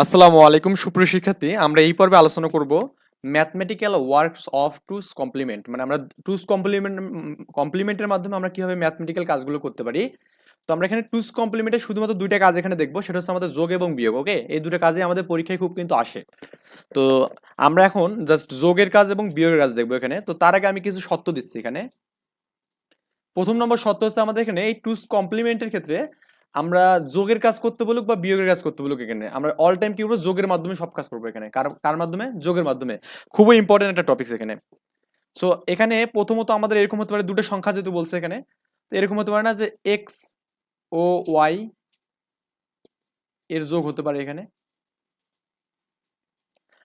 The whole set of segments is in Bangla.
আসসালামু আলাইকুম, সুপ্রিয় শিক্ষার্থী। আমরা এই পর্বে আলোচনা করব mathematical works of two's complement মানে আমরা টুস কমপ্লিমেন্ট কমপ্লিমেন্টের মাধ্যমে আমরা কীভাবে ম্যাথমেটিক্যাল কাজগুলো করতে পারি। তো আমরা এখানে টুস কমপ্লিমেন্টে শুধুমাত্র দুইটা কাজ এখানে দেখব, সেটা হচ্ছে আমাদের যোগ এবং বিয়োগ ওকে এই দুটো কাজে আমাদের পরীক্ষায় খুব কিন্তু আসে। তো আমরা এখন জাস্ট যোগের কাজ এবং বিয়োগের কাজ দেখব এখানে। তো তার আগে আমি কিছু সত্য দিচ্ছি এখানে। প্রথম নম্বর সত্য হচ্ছে আমাদের এখানে এই টুস কমপ্লিমেন্টের ক্ষেত্রে আমরা যোগের কাজ করতে বলুক বা বিয়োগের কাজ করতে বলুক এখানে। আমরা অল টাইম কি করব? যোগের মাধ্যমে সব কাজ করব এখানে। কার মাধ্যমে? যোগের মাধ্যমে। খুবই ইম্পর্টেন্ট একটা টপিক এখানে। সো এখানে প্রথমত আমাদের এরকম হতে পারে দুটো সংখ্যা যেহেতু বলছে এখানে, তো এরকম হতে পারে না যে এক্স ও ওয়াই এর যোগ হতে পারে এখানে।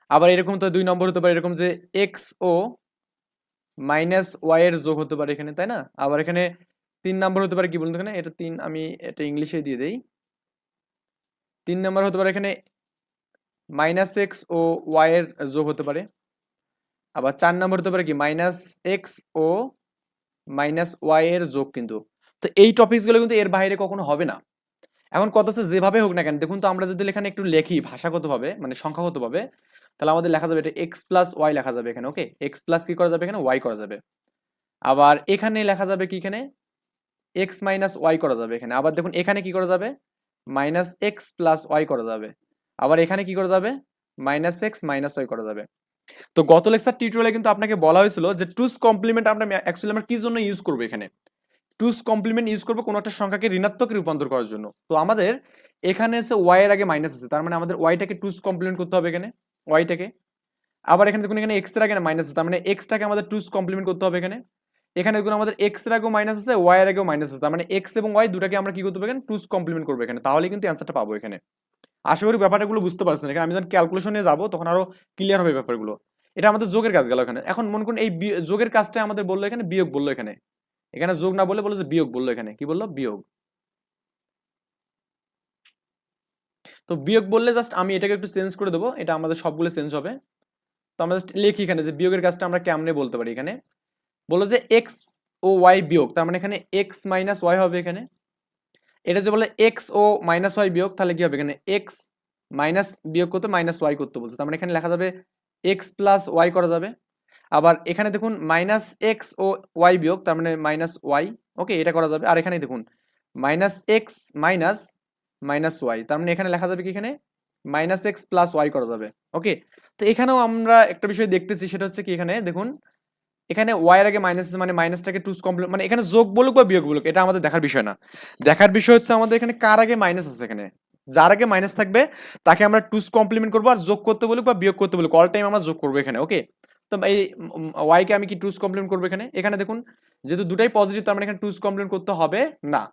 আবার এরকম তো দুই নম্বর হতে পারে এরকম যে এক্স ও মাইনাস ওয়াই এর যোগ হতে পারে এখানে, তাই না? আবার এখানে তিন নাম্বার হতে পারে কি বলুন এখানে? এটা তিন, আমি এটা ইংলিশে দিয়ে দেই। তিন নাম্বার হতে পারে এখানে মাইনাস এক্স ও ওয়াই এর যোগ হতে পারে। আবার চার নাম্বার হতে পারে কি? মাইনাস এক্স ও মাইনাস ওয়াই এর যোগ কিন্তু। তো এই টপিকসগুলো কিন্তু এর বাইরে কখনো হবে না। এখন কত হচ্ছে যেভাবে হোক না কেন, দেখুন তো আমরা যদি এখানে একটু লেখি ভাষাগতভাবে মানে সংখ্যাগতভাবে, তাহলে আমাদের লেখা যাবে এটা এক্স প্লাস ওয়াই লেখা যাবে এখানে ওকে এক্স প্লাস কি করা যাবে এখানে? ওয়াই করা যাবে। আবার এখানে লেখা যাবে কি এখানে? এক্স মাইনাস ওয়াই করা যাবে এখানে। আবার দেখুন, এখানে কি করা যাবে? মাইনাস এক্স প্লাস ওয়াই করা যাবে। আবার এখানে কি করা যাবে? মাইনাস এক্স মাইনাস ওয়াই করা যাবে। তো গত লেকচার টিউটোরিয়ালে কিন্তু আপনাকে বলা হয়েছিল যে টুস কমপ্লিমেন্ট আমরা অ্যাকচুয়ালি আমরা কি জন্য ইউজ করব এখানে? টুস কমপ্লিমেন্ট ইউজ করব কোনো একটা সংখ্যাকে ঋণাত্মক রূপান্তর করার জন্য। তো আমাদের এখানে এসে ওয়াই এর আগে মাইনাস আছে, তার মানে আমাদের ওয়াইটাকে টুস কমপ্লিমেন্ট করতে হবে এখানে ওয়াইটাকে আবার এখানে দেখুন, এখানে এক্সের আগে মাইনাস আছে, তার মানে এক্সটাকে আমাদের টুস কমপ্লিমেন্ট করতে হবে এখানে। এখানে দেখুন আমাদের এক্সের আগেও মাইনাস আছে ওয়াই এর আগেও মাইনাস আছে মানে এক্স এবং ওয়াই দুটাকে আমরা কি করতে পারি এখানে? টুস কমপ্লিমেন্ট করব এখানে। তাহলে কিন্তু অ্যান্সারটা পাবো এখানে। আশা করি ব্যাপারগুলো বুঝতে পারছেন। এখানে আমি যখন ক্যালকুলেশনে যাব, তখন আরও ক্লিয়ার হবে ব্যাপারগুলো। এটা আমাদের যোগের কাজ গেল এখানে। এখন মনে করুন এই যোগের কাজটা আমাদের বলল এখানে, বিয়োগ বলল এখানে। এখানে যোগ না বলে বলল যে বিয়োগ বলল এখানে। কি বলল? বিয়োগ। তো বিয়োগ বললে জাস্ট আমি এটাকে একটু চেঞ্জ করে দেবো। এটা আমাদের সবগুলো চেঞ্জ হবে। তো আমরা জাস্ট লিখি এখানে যে বিয়োগের কাজটা আমরা কেমনে বলতে পারি এখানে? বলল যে এক্স ও ওয়াই বিয়োগ, তার মানে এখানে এক্স মাইনাস ওয়াই হবে এখানে। এটা যে বলে এক্স ও মাইনাস ওয়াই বিয়োগ, তাহলে কি হবে এখানে? এক্স মাইনাস বিয়োগ করতে মাইনাস ওয়াই করতে বলছে, তার মানে এখানে লেখা যাবে এক্স প্লাস ওয়াই করা যাবে। আবার এখানে দেখুন মাইনাস এক্স ও ওয়াই বিয়োগ, তার মানে মাইনাস ওয়াই ওকে এটা করা যাবে। আর এখানে দেখুন minus X minus minus Y তার মানে এখানে লেখা যাবে কি এখানে? মাইনাস এক্স প্লাস ওয়াই করা যাবে ওকে তো এখানেও আমরা একটা বিষয় দেখতেছি, সেটা হচ্ছে কি এখানে, দেখুন এখানে ওয়াই আগে মাইনাস মানে মাইনাসটাকে টুস কমপ্লিট মানে এখানে যোগ বলুক বা বিয়োগ বলুক, এটা আমাদের দেখার বিষয় না। দেখার বিষয় হচ্ছে আমাদের এখানে কার আগে মাইনাস আছে এখানে? যার আগে মাইনাস থাকবে, তাকে আমরা টুস কমপ্লিমেন্ট করব আর যোগ করতে বলুক বা বিয়োগ করতে বলুক। অল টাইম আমরা যোগ করব এখানে ওকে তো এই ওয়াইকে আমি কি টুস কমপ্লিমেন্ট করব এখানে? এখানে দেখুন, যেহেতু দুটাই পজিটিভ তার মানে এখানে টুস কমপ্লিমেন্ট করতে হবে না।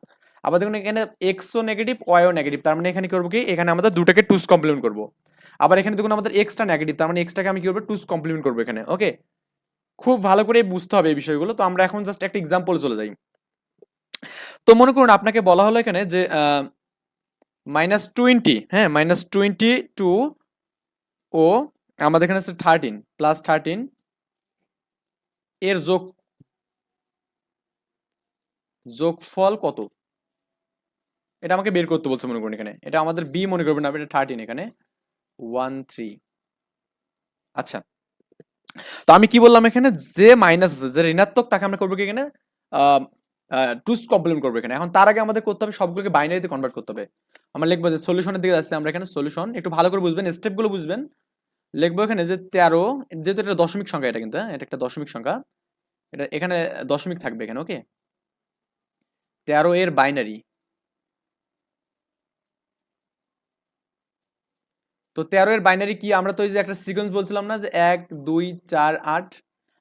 আবার দেখুন, এখানে এক্সও নেগেটিভ ওয়াইও নেগেটিভ তার মানে এখানে করব কি? এখানে আমাদের দুটাকে টুস কমপ্লিমেন্ট করব। আবার এখানে দেখুন, আমাদের এক্সটা নেগেটিভ তার মানে এক্সটাকে আমি কি করব? টুস কমপ্লিমেন্ট করব এখানে ওকে খুব ভালো করে বুঝতে হবে এই বিষয়গুলো। তো আমরা এখন জাস্ট একটা এক্সাম্পল চলে যাই। তো মনে করুন আপনাকে বলা হলো এখানে যে মাইনাস টোয়েন্টি হ্যাঁ মাইনাস টোয়েন্টি টু ও আমাদের এখানে আছে থার্টিন প্লাস থার্টিন এর যোগ, যোগফল কত? এটা আমাকে বের করতে বলছে মনে করুন এখানে। এটা আমাদের বি মনে করবেন আপনি এটা থার্টিন এখানে। ওয়ান থ্রি আচ্ছা। তো আমি কি বললাম এখানে? যে মাইনাস আছে যে ঋণাত্মক, তাকে আমরা করব কি এখানে? টুস কমপ্লিমেন্ট করব এখানে। এখন তার আগে আমাদের করতে হবে সবগুলোকে বাইনারিতে কনভার্ট করতে হবে। আমরা লিখব যে সলিউশনের দিকে যাচ্ছি আমরা এখানে সলিউশন একটু ভালো করে বুঝবেন স্টেপগুলো বুঝবেন। লিখব এখানে যে তেরো, যেহেতু এটা দশমিক সংখ্যা এটা কিন্তু হ্যাঁ? এটা একটা দশমিক সংখ্যা। এটা এখানে দশমিক থাকবে এখানে ওকে তেরো এর বাইনারি তো তেরো এর বাইনারি কি? আমরা তো ওই যে একটা সিকোয়েন্স বলছিলাম না যে এক, দুই, চার, আট,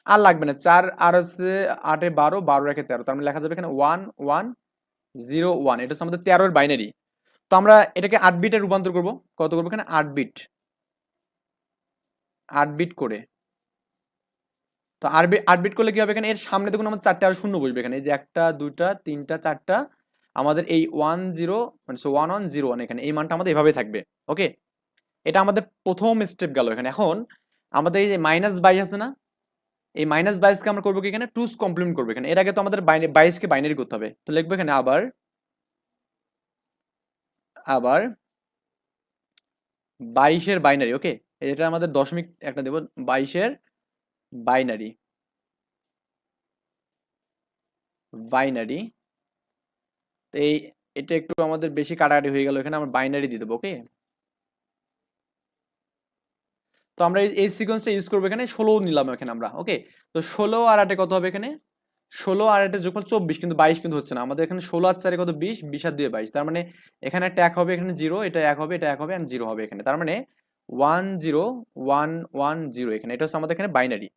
আর লাগবে না। চার, আর হচ্ছে আটে বারো বারো রেখে তেরো। তার মানে লেখা যাবে এখানে ওয়ান ওয়ান জিরো ওয়ান এটা হচ্ছে আমাদের তেরোর বাইনারি তো আমরা এটাকে আট বিটে রূপান্তর করব। কত করব এখানে? আট বিট আট বিট করে। তো আট বিট আট বিট করলে কি হবে এখানে? এর সামনে দেখুন আমাদের চারটে আর শূন্য বসবে এখানে। এই যে একটা, দুইটা, তিনটা, চারটা। আমাদের এই ওয়ান জিরো মানে ওয়ান ওয়ান জিরো ওয়ান এখানে। এই মানটা আমাদের এভাবে থাকবে। ওকে এটা আমাদের প্রথম স্টেপ গেল এখানে। এখন আমাদের এই যে মাইনাস বাইশ আছে না, এই মাইনাস বাইশকে আমরা করব কি এখানে? টুস কমপ্লিমেন্ট করব এখানে। এর আগে তো আমাদের বাইশকে বাইনারি করতে হবে। তো লিখব এখানে আবার আবার বাইশের বাইনারি ওকে এটা আমাদের দশমিক একটা দেব বাইশের বাইনারি বাইনারি তো এই, এটা একটু আমাদের বেশি কাটাকাটি হয়ে গেল, এখানে আমরা বাইনারি দিয়ে দেবো ওকে তো আমরা এই- সিকোয়েন্সটা ইউজ করব এখানে, ষোলো নিলাম এখানে আমরা ওকে তো ষোলো আর আটে কত হবে এখানে? ষোলো আর আটে যখন চব্বিশ, কিন্তু বাইশ কিন্তু হচ্ছে না। আমাদের এখানে ষোলো আর চারে কত? বিশ বিশ আর দুয়ে বাইশ। তার মানে এখানে একটা এক হবে, এখানে জিরো এটা এক হবে, এটা এক হবে আর জিরো হবে এখানে। তার মানে one zero one one zero এখানে। এটা হচ্ছে আমাদের এখানে বাইনারি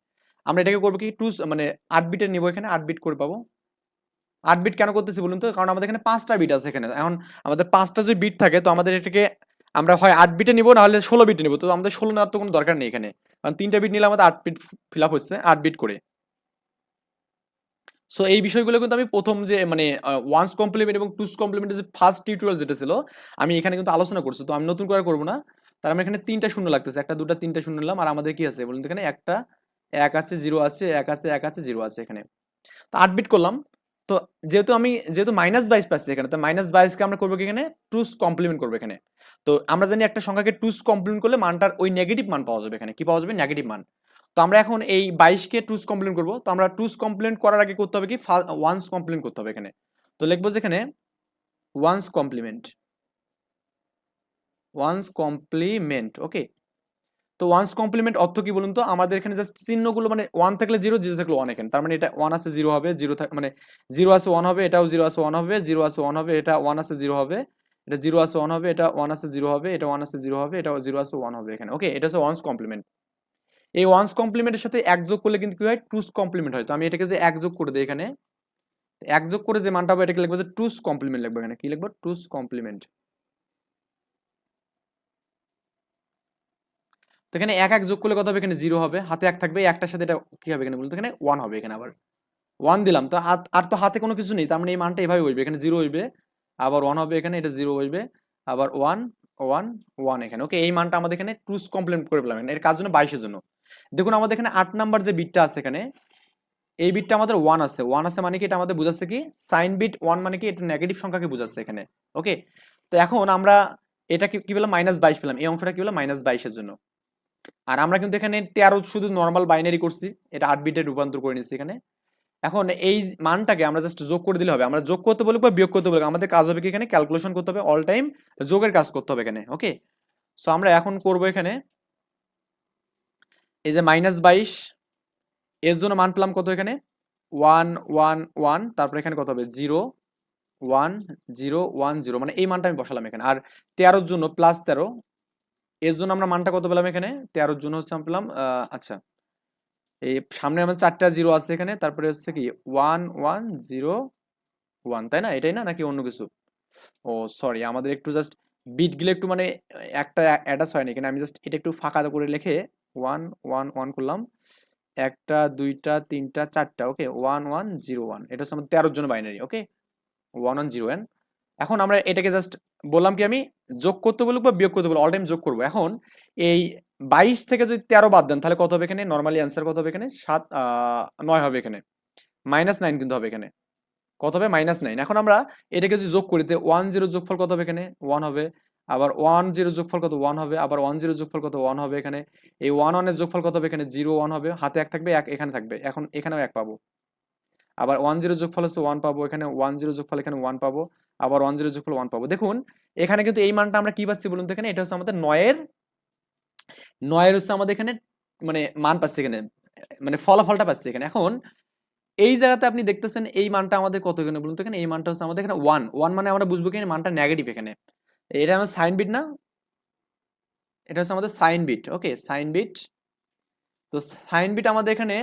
আমরা এটাকে করব কি? টু মানে আট বিটের নিবো এখানে, আট বিট করে পাবো। আট বিট কেন করতেছি বলুন তো? কারণ আমাদের এখানে পাঁচটা বিট আছে এখানে। এখন আমাদের পাঁচটা যদি বিট থাকে, তো আমাদের এটাকে আমরা হয় আট বিটে নিবো, নাহলে ষোলো বিটে নিবো। তো আমাদের ষোলো নেওয়ার তো কোনো দরকার নেই এখানে। কারণ তিনটা বিট নিলে আমাদের আট বিট ফিল আপ হচ্ছে, আট বিট করে। সো এই বিষয়গুলো কিন্তু আমি প্রথম যে মানে ওয়ান্স কমপ্লিমেন্ট এবং টুস কমপ্লিমেন্টের যে ফার্স্ট টিউটোরিয়াল যেটা ছিল, আমি এখানে কিন্তু আলোচনা করছি। তো আমি নতুন করে করব না। তার আমার এখানে তিনটা শূন্য লাগতেছে। একটা, দুটা, তিনটা শূন্য নিলাম। আর আমাদের কি আছে বলুন এখানে? একটা, এক আছে জিরো আছে, এক আছে এক আছে জিরো আছে এখানে। তো আট বিট করলাম। তো যেহেতু আমি, যেহেতু মাইনাস বাইশ পাচ্ছি এখানে, তো মাইনাস বাইশকে আমরা করব এখানে? টুস কমপ্লিমেন্ট করব এখানে। তো আমরা জানি একটা সংখ্যাকে টুস কমপ্লিমেন্ট করলে মানটার ওই নেগেটিভ মান পাওয়া যাবে এখানে। কি পাওয়া যাবে? নেগেটিভ মান। তো আমরা এখন এই বাইশকে টুস কমপ্লিমেন্ট করব। তো আমরা টুস কমপ্লিমেন্ট করার আগে করতে হবে কি? ওয়ান্স কমপ্লিমেন্ট করতে হবে এখানে। তো লিখব যে এখানে one's complement one's complement okay তো ওয়ান্স কমপ্লিমেন্ট অর্থ কি বলুন তো? আমাদের এখানে জাস্ট চিহ্নগুলো মানে ওয়ান থাকলে জিরো জিরো থাকলে ওয়ান এখানে তার মানে এটা ওয়ান আছে জিরো হবে জিরো মানে জিরো আছে ওয়ান হবে, এটাও জিরো আছে ওয়ান হবে জিরো আছে ওয়ান হবে, এটা ওয়ান আছে জিরো হবে। এটা জিরো আছে ওয়ান হবে, এটা ওয়ান আছে জিরো হবে, এটা ওয়ান আছে জিরো হবে এটা জিরো আছে ওয়ান হবে এখানে। ওকে এটা হচ্ছে ওয়ান্স কমপ্লিমেন্ট এই ওয়ান্স কমপ্লিমেন্টের সাথে এক যোগ করলে কিন্তু কি হয়? টুস কমপ্লিমেন্ট হয়। তো আমি এটাকে যে এক যোগ করে দিই এখানে, এক যোগ করে যে মানটা হবে, এটাকে লিখব যে টুস কমপ্লিমেন্ট লিখব এখানে। কি লিখব? টুস কমপ্লিমেন্ট তো এখানে এক এক যোগ করলে কত হবে? এখানে জিরো হবে। হাতে এক থাকবে, একটার সাথে এটা কি হবে এখানে বলতো এখানে ওয়ান হবে এখানে আবার। ওয়ান দিলাম। তো হাত- আর তো হাতে কোনো কিছু নেই, তার মানে এই মানটা এভাবে হইবে এখানে জিরো হইবে, আবার ওয়ান হবে এখানে, এটা জিরো হইবে, আবার ওয়ান ওয়ান ওয়ান এখানে। ওকে এই মানটা আমাদের এখানে টুস কমপ্লিমেন্ট করে পেলাম এর কাজ জন্য বাইশের জন্য। দেখুন, আমাদের এখানে আট নাম্বার যে বিটটা আছে এখানে, এই বিটটা আমাদের ওয়ান আছে। ওয়ান আছে মানে কি? এটা আমাদের বুঝাচ্ছে কি? সাইন বিট ওয়ান মানে কি? এটা নেগেটিভ সংখ্যাকে বুঝাচ্ছে এখানে। ওকে তো এখন আমরা এটা কি পেলাম মাইনাস বাইশ পেলাম। এই অংশটা কি পেলাম মাইনাস বাইশের জন্য। আর আমরা কিন্তু এখানে তেরো শুধু নর্মাল বাইনারি করছি, এটা আট বিটে রূপান্তর করে নিচ্ছি এখানে। এখন এই মানটাকে আমরা জাস্ট যোগ করে দিলে হবে। আমরা যোগ করতে বলব বা বিয়োগ করতে বলব আমাদের কাজ হবে কি এখানে ক্যালকুলেশন করতে হবে অল টাইম যোগের কাজ করতে হবে এখানে ওকে সো আমরা এখন করব এখানে, এই যে মাইনাস বাইশ, এর জন্য মান পেলাম কত এখানে? ওয়ান ওয়ান ওয়ান তারপর এখানে কত হবে? Zero one zero one zero মানে এই মানটা আমি বসালাম এখানে। আর তেরোর জন্য প্লাস তেরো এর জন্য আমরা মানটা কত পেলাম এখানে? তেরোর জন্য হচ্ছে আমরা পেলাম আচ্ছা। এই সামনে আমার চারটা জিরো আছে এখানে, তারপরে হচ্ছে কি ওয়ান ওয়ান জিরো ওয়ান তাই না? এটাই না নাকি অন্য কিছু? ও সরি আমাদের একটু জাস্ট বিটগুলো একটু মানে একটা অ্যাডাস হয়নি এখানে। আমি জাস্ট এটা একটু ফাঁকা করে লিখে ওয়ান ওয়ান ওয়ান করলাম। একটা, দুইটা, তিনটা, চারটা okay one one zero one এটা হচ্ছে আমার তেরোর জন্য binary okay one one zero one এখন আমরা এটাকে জাস্ট বললাম কি আমি যোগ করতে বলুক বা বিয়োগ করতে বলব অল টাইম যোগ করব। এখন এই বাইশ থেকে যদি তেরো বাদ দেন, তাহলে কত হবে এখানে? নর্মালি অ্যান্সার কত হবে এখানে? সাত নয় হবে এখানে। মাইনাস নাইন কিন্তু হবে এখানে। কত হবে? মাইনাস নাইন এখন আমরা এটাকে যদি যোগ করি ওয়ান জিরো যোগফল কত হবে এখানে? ওয়ান হবে। আবার ওয়ান জিরো যোগফল কত? ওয়ান হবে। আবার ওয়ান জিরো যোগফল কত? ওয়ান হবে এখানে। এই ওয়ান ওয়ানের যোগফল কত হবে এখানে? জিরো ওয়ান হবে। হাতে এক থাকবে, এক এখানে থাকবে। এখন এখানেও এক পাবো। আবার ওয়ান জিরো যোগফল হচ্ছে ওয়ান পাবো, এখানে ওয়ান জিরো যোগফল, এখানে ওয়ান পাবো, আবার ওয়ান জিরো যোগফল ওয়ান পাবো। দেখুন, এখানে কিন্তু এই মানটা আমরা কি পাচ্ছি বলুন তো এখানে? এটা হচ্ছে আমাদের নয়ের নয়ের হচ্ছে আমাদের এখানে মানে মান পাচ্ছি এখানে মানে ফলাফলটা পাচ্ছি এখানে। এখন, এই জায়গাতে আপনি দেখতেছেন এই মানটা আমাদের কত এখানে বলুন তো এখানে? এই মানটা হচ্ছে আমাদের এখানে ওয়ান ওয়ান মানে আমরা বুঝব কি মানটা নেগেটিভ এখানে। এটা আমার সাইন বিট না? এটা হচ্ছে আমাদের sign bit okay sign bit তো সাইন বিট আমাদের এখানে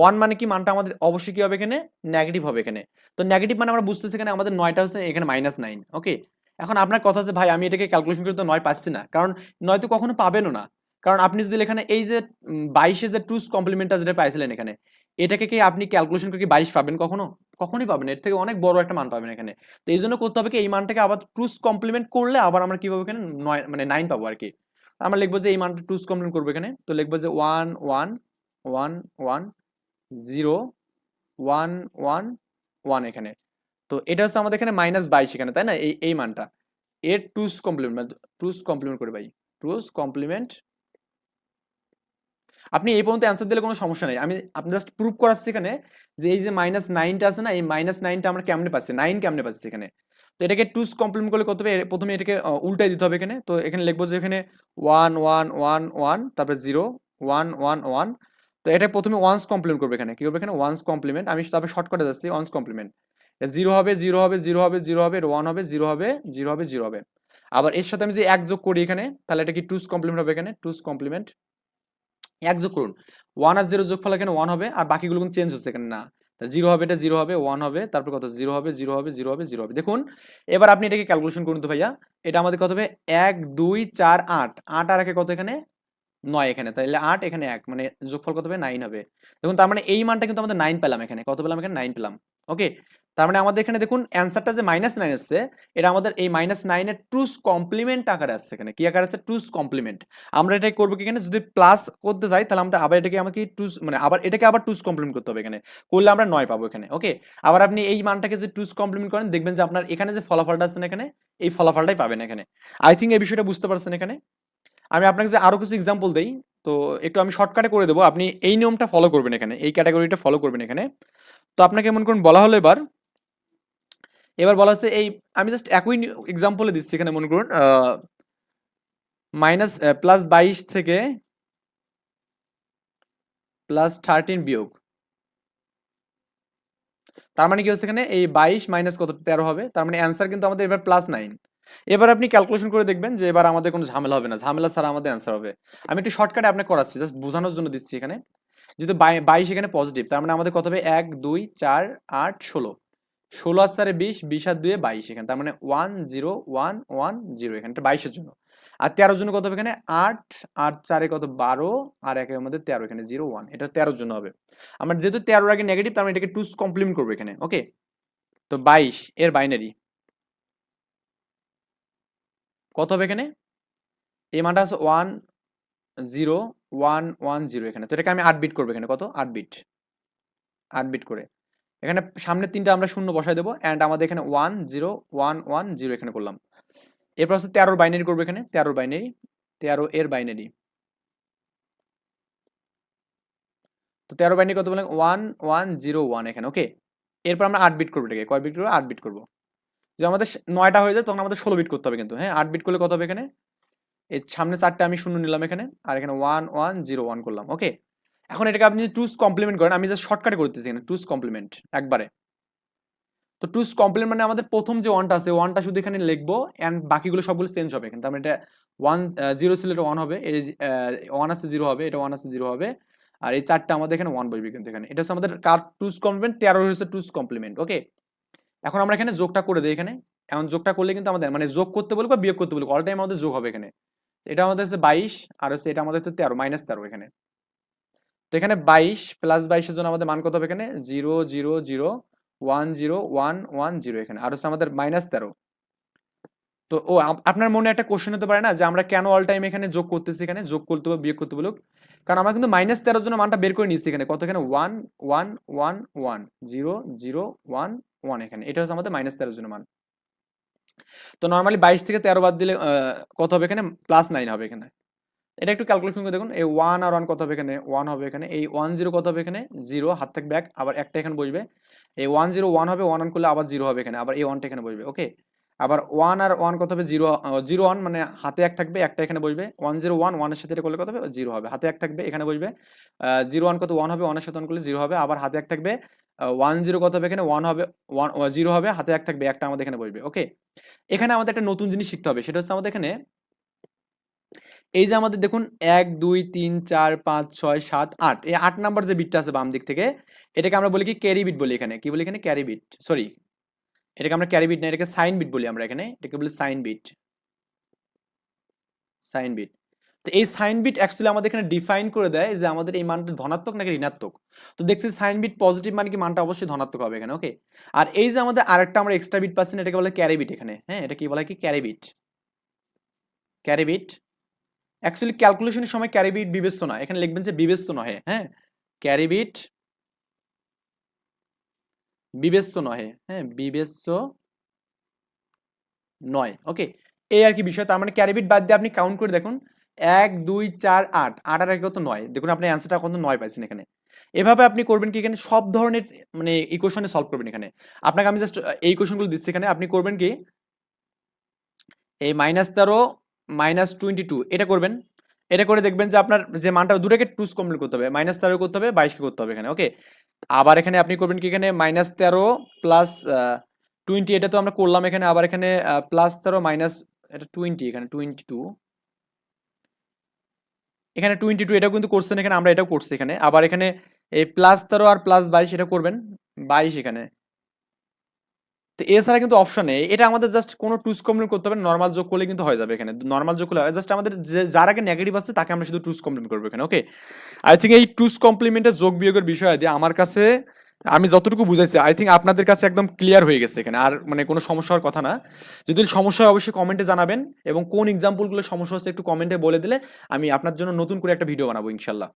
ওয়ান মানে কি? মানটা আমাদের অবশ্যই কি হবে এখানে? নেগেটিভ হবে এখানে। তো নেগেটিভ মানে আমরা বুঝতেছি এখানে আমাদের নয়টা হচ্ছে এখানে মাইনাস নাইন ওকে এখন আপনার কথা হচ্ছে, ভাই, আমি এটাকে ক্যালকুলেশন করে তো নয় পাচ্ছি না। কারণ নয় তো কখনো পাবেনও না। কারণ আপনি যদি এখানে এই যে বাইশে যে টুস কমপ্লিমেন্টটা যেটা পাইছিলেন এখানে, এটাকে কি আপনি ক্যালকুলেশন করে কি বাইশ পাবেন কখনো? কখনোই পাবেন এর থেকে অনেক বড় একটা মান পাবেন এখানে। তো এই জন্য করতে হবে কি? এই মানটাকে আবার টুস কমপ্লিমেন্ট করলে আবার আমরা কি পাবো এখানে? নয় মানে নাইন পাবো আর কি। আমরা লিখব যে এই মানটা টুস কমপ্লিমেন্ট করব এখানে। তো লিখব যে one one one one, zero, one one one এখানে। তো এটা হচ্ছে আমাদের এখানে মাইনাস বাইশ এখানে, তাই না? এই এই মানটা। এর টুস কমপ্লিমেন্ট টুস কমপ্লিমেন্ট করে ভাই। টুস কমপ্লিমেন্ট আপনি এই পর্যন্ত অ্যান্সার দিলে কোনো সমস্যা নেই। আমি, আপনি জাস্ট প্রুভ করাচ্ছি এখানে যে এই যে মাইনাস নাইনটা আছে না, এই মাইনাস নাইনটা আমরা কেমনে পাচ্ছি? নাইন কেমনে পাচ্ছি এখানে? তো এটাকে টুস কমপ্লিমেন্ট করলে কত হবে? প্রথমে এটাকে উল্টাই দিতে হবে এখানে। তো এখানে লিখব যে এখানে ওয়ান ওয়ান ওয়ান ওয়ান তারপরে জিরো ওয়ান ওয়ান ওয়ান তো এটা প্রথমে ওয়ান্স কমপ্লিমেন্ট করবে এখানে কি করবে এখানে ওয়ান্স কমপ্লিমেন্ট আমি তারপরে শর্টকাটে যাচ্ছি ওয়ান্স কমপ্লিমেন্ট জিরো হবে জিরো হবে জিরো হবে জিরো হবে ওয়ান হবে জিরো হবে জিরো হবে জিরো হবে আবার এর সাথে আমি যে এক যোগ করি এখানে তাহলে এটা কি টুস কমপ্লিমেন্ট হবে এখানে টুস কমপ্লিমেন্ট এক যোগ করুন ওয়ান আর জিরো যোগ ফলে এখানে ওয়ান হবে আর বাকিগুলো কিন্তু চেঞ্জ হচ্ছে এখানে না জিরো হবে এটা জিরো হবে ওয়ান হবে তারপর কত জিরো হবে জিরো হবে জিরো হবে জিরো হবে দেখুন এবার আপনি এটাকে ক্যালকুলেশন করুন তো ভাইয়া এটা আমাদের কত হবে এক দুই চার আট আট আর একে কত এখানে নয় এখানে। তাহলে আট এখানে এক মানে যোগফল কত হবে? নাইন হবে। দেখুন, তার মানে এই মানটা কিন্তু আমাদের নাইন পেলাম এখানে। কত পেলাম এখানে? নাইন পেলাম। ওকে তার মানে আমাদের এখানে দেখুন অ্যান্সারটা যে মাইনাস নাইন আসছে এটা আমাদের এই মাইনাস নাইনের টুস কমপ্লিমেন্ট আকারে আসছে এখানে। কি আকারে আছে টুস কমপ্লিমেন্ট আমরা এটাকে করব কি এখানে? যদি প্লাস করতে যাই, তাহলে আমাদের আবার এটাকে আমাকে টুস মানে আবার এটাকে আবার টুস কমপ্লিমেন্ট করতে হবে এখানে। করলে আমরা নয় পাবো এখানে। ওকে আবার আপনি এই মানটাকে যে টুস কমপ্লিমেন্ট করেন, দেখবেন যে আপনার এখানে যে ফলাফলটা না এখানে, এই ফলাফলটাই পাবেন এখানে। আই থিঙ্ক এই বিষয়টা বুঝতে পারছেন এখানে? আমি আপনাকে যে আরও কিছু এক্সাম্পল দেই, তো একটু আমি শর্টকাটে করে দেবো। আপনি এই নিয়মটা ফলো করবেন এখানে, এই ক্যাটাগরিটা ফলো করবেন এখানে। তো আপনাকে এমন করুন বলা হলো এবার এবার বলা হচ্ছে এই, আমি জাস্ট একই এক্সাম্পলে দিচ্ছি এখানে মনে করুন মাইনাস প্লাস বাইশ থেকে প্লাস থার্টিন বিয়োগ। তার মানে কি হচ্ছে এখানে? এই বাইশ মাইনাস কত? তেরো হবে। তার মানে অ্যান্সার কিন্তু আমাদের এবার প্লাস নাইন এবার আপনি ক্যালকুলেশন করে দেখবেন যে এবার আমাদের কোনো ঝামেলা হবে না। ঝামেলা ছাড়া আমাদের অ্যান্সার হবে। আমি একটু শর্টকাটে আপনাকে করাচ্ছি জাস্ট বোঝানোর জন্য দিচ্ছি এখানে। যেহেতু বাইশ এখানে পজিটিভ তার মানে আমাদের কত হবে? এক, দুই, চার, আট, ষোলো। ষোলো আর চারে বিশ বিশ আর দুয়ে বাইশ এখানে, তার মানে one, zero, one one, zero এখানে, এটা বাইশের জন্য। আর তেরোর জন্য কত হবে এখানে? আট আর চারে কত? বারো, আর একের মধ্যে তেরো, এখানে জিরো, ওয়ান, এটা তেরোর জন্য হবে। আমার যেহেতু তেরোর আগে নেগেটিভ তার মানে এটাকে টুস কমপ্লিমেন্ট করব এখানে ওকে তো বাইশ, এর বাইনারি কত হবে এখানে? এই মানটা আছে one zero one one zero এখানে। তো এটাকে আমি আট বিট করব এখানে। কত? আট বিট আট বিট করে। এখানে সামনে তিনটা আমরা শূন্য বসাই দেবো। অ্যান্ড আমাদের এখানে one zero one one zero এখানে করলাম। এরপর হচ্ছে তেরোর বাইনারি করব এখানে। তেরোর বাইনারি তেরো এর বাইনারি তো তেরো বাইনারি কত বললাম ওয়ান ওয়ান জিরো ওয়ান এখানে। ওকে এরপর আমরা আট বিট করব এটাকে। কয় বিট করব? আট বিট করব। যে আমাদের নয়টা হয়ে যায়, তখন আমাদের ষোলো বিট করতে হবে কিন্তু। হ্যাঁ আট বিট করলে কত হবে এখানে? এই সামনে চারটে আমি শূন্য নিলাম এখানে, আর এখানে ওয়ান ওয়ান জিরো ওয়ান করলাম ওকে এখন এটাকে আপনি টুস কমপ্লিমেন্ট করেন, আমি জাস্ট শর্টকাটে করতেছি এখানে টুস কমপ্লিমেন্ট একবারে। তো টুস কমপ্লিমেন্ট মানে আমাদের প্রথম যে ওয়ানটা আছে ওয়ানটা শুধু এখানে লিখব অ্যান্ড বাকিগুলো সবগুলো চেঞ্জ হবে এখানে। তার মানে এটা ওয়ান জিরো ছিল এটা ওয়ান হবে এই ওয়ান আছে জিরো হবে, এটা ওয়ান আছে জিরো হবে, আর এই চারটা আমাদের এখানে ওয়ান বসবে কিন্তু এখানে। এটা হচ্ছে আমাদের কার টুস কমপ্লিমেন্ট তেরো হচ্ছে টুস কমপ্লিমেন্ট ওকে এখন আমরা এখানে যোগটা করে দিই এখানে। এখন যোগটা করলে কিন্তু আমাদের মানে যোগ করতে বলব বা বিয়োগ করতে বলব অল টাইম আমাদের যোগ হবে এখানে। এটা আমাদের হচ্ছে বাইশ, আর হচ্ছে এটা আমাদের হচ্ছে তেরো মাইনাস তেরো এখানে। তো এখানে বাইশ প্লাস বাইশের জন্য আমাদের মান কত হবে এখানে? Zero zero zero one zero one one zero এখানে। আর হচ্ছে আমাদের মাইনাস তেরো। তো ও আপনার মনে একটা কোশ্চেন হতে পারে না যে আমরা কেন অল টাইম এখানে যোগ করতেছি এখানে? যোগ করতে হবে বিয়োগ করতে বলুক। কারণ আমরা কিন্তু মাইনাস তেরোর জন্য মানটা বের করে নিচ্ছি এখানে। কত এখানে? One one one one zero zero one one এখানে। এটা হচ্ছে আমাদের মাইনাস তেরোর জন্য মান। তো নর্মালি বাইশ থেকে তেরো বাদ দিলে কত হবে এখানে? প্লাস নাইন হবে এখানে। এটা একটু ক্যালকুলেশন করে দেখুন। এই ওয়ান আর ওয়ান কত হবে এখানে? ওয়ান হবে এখানে। এই ওয়ান জিরো কত হবে এখানে? জিরো হাত থেকে ব্যাক আবার একটা এখানে বসবে। এই ওয়ান জিরো ওয়ান হবে ওয়ান ওয়ান করলে আবার জিরো হবে এখানে। আবার এই ওয়ানটা এখানে বসবে ওকে আবার ওয়ান আর ওয়ান কত হবে? জিরো জিরো ওয়ান মানে হাতে এক থাকবে, একটা এখানে বসবে। ওয়ান জিরো ওয়ান ওয়ানের সাথে এটা করলে কত হবে? জিরো হবে। হাতে এক থাকবে, এখানে বসবে। জিরো ওয়ান কত? ওয়ান হবে ওয়ানের সাথে ওয়ান করলে জিরো হবে। আবার হাতে এক থাকবে ওয়ান জিরো কত হবে এখানে? ওয়ান হবে ওয়ান জিরো হবে, হাতে এক থাকবে, একটা আমাদের এখানে বসবে ওকে এখানে আমাদের একটা নতুন জিনিস শিখতে হবে, সেটা হচ্ছে আমাদের এখানে এই যে আমাদের দেখুন, এক, দুই, তিন, চার, পাঁচ, ছয়, সাত, আট, এই আট নাম্বার যে বিটটা আছে বাম দিক থেকে, এটাকে আমরা বলি কি ক্যারি বিট বলি এখানে, কি বলি এখানে? ক্যারি বিট সরি এটাকে আমরা ক্যারি বিট না, এটাকে সাইন বিট বলি আমরা এখানে, এটাকে বলি সাইন বিট সাইন বিট তো এই সাইন বিট অ্যাকচুয়ালি আমাদের এখানে ডিফাইন করে দেয় যে আমাদের এই মানটা ধনাত্মক নাকি ঋণাত্মক। তো দেখছি সাইন বিট পজিটিভ মানে কি মানটা অবশ্যই ধনাত্মক হবে এখানে ওকে আর এই যে আমাদের আরেকটা আমরা এক্সট্রা বিট পাচ্ছি এটাকে বলে ক্যারি বিট এখানে হ্যাঁ? এটা কি বলা কি? Carry bit carry bit actually ক্যালকুলেশনের সময় ক্যারি বিট বিবেচ্য না এখানে লিখবেন যে বিবেচ্য নহে হ্যাঁ? ক্যারি বিট বিবেচ্য নহে হ্যাঁ? বিবেচ্য নয় ওকে এই আর কি বিষয়, তার মানে ক্যারিবিট বাদ দিয়ে আপনি কাউন্ট করে দেখুন। এক, দুই, চার, আট। আট আর কত নয়। দেখুন, আপনি অ্যান্সারটা কত নয় পাইছেন এখানে। এভাবে আপনি করবেন কি এখানে? সব ধরনের মানে ইকুয়েশনে সলভ করবেন এখানে। আপনাকে আমি জাস্ট এই কোয়েশনগুলো দিচ্ছি এখানে। আপনি করবেন কি? এই মাইনাস তেরো মাইনাস টোয়েন্টি টু এটা করবেন। এটা করে দেখবেন যে আপনার যে মানটা, দুটাকে টুস কমপ্লিট করতে হবে। মাইনাস তেরো করতে হবে, বাইশকে করতে হবে এখানে ওকে আবার এখানে আপনি করবেন কি এখানে? মাইনাস তেরো প্লাস টোয়েন্টি এটা তো আমরা করলাম এখানে। আবার এখানে প্লাস তেরো মাইনাস এটা টোয়েন্টি এখানে টোয়েন্টি টু এখানে টোয়েন্টি টু এটাও কিন্তু করছেন এখানে, আমরা এটাও করছি এখানে। আবার এখানে এই প্লাস তেরো আর প্লাস বাইশ, এটা করবেন, বাইশ এখানে। তো এছাড়া কিন্তু অপশন নেই এটা আমাদের জাস্ট কোনো টুস কমপ্লিট করতে হবে নর্মাল যোগ করলে কিন্তু হয়ে যাবে এখানে। নর্মাল যোগ করলে হয় জাস্ট আমাদের যে, যার আগে নেগেটিভ আছে, তাকে আমরা শুধু টুস কমপ্লিট করব এখানে ওকে আই থিঙ্ক এই টুস কমপ্লিমেন্টের যোগ বিয়োগের বিষয় দিয়ে আমার কাছে আমি যতটুকু বুঝাইছি আই থিঙ্ক আপনাদের কাছে একদম ক্লিয়ার হয়ে গেছে এখানে। আর মানে কোনো সমস্যা হওয়ার কথা না। যদি সমস্যা হয় অবশ্যই কমেন্টে জানাবেন এবং কোন এক্সাম্পলগুলো সমস্যা হচ্ছে একটু কমেন্টে বলে দিলে আমি আপনার জন্য নতুন করে একটা ভিডিও বানাবো, ইনশাল্লাহ।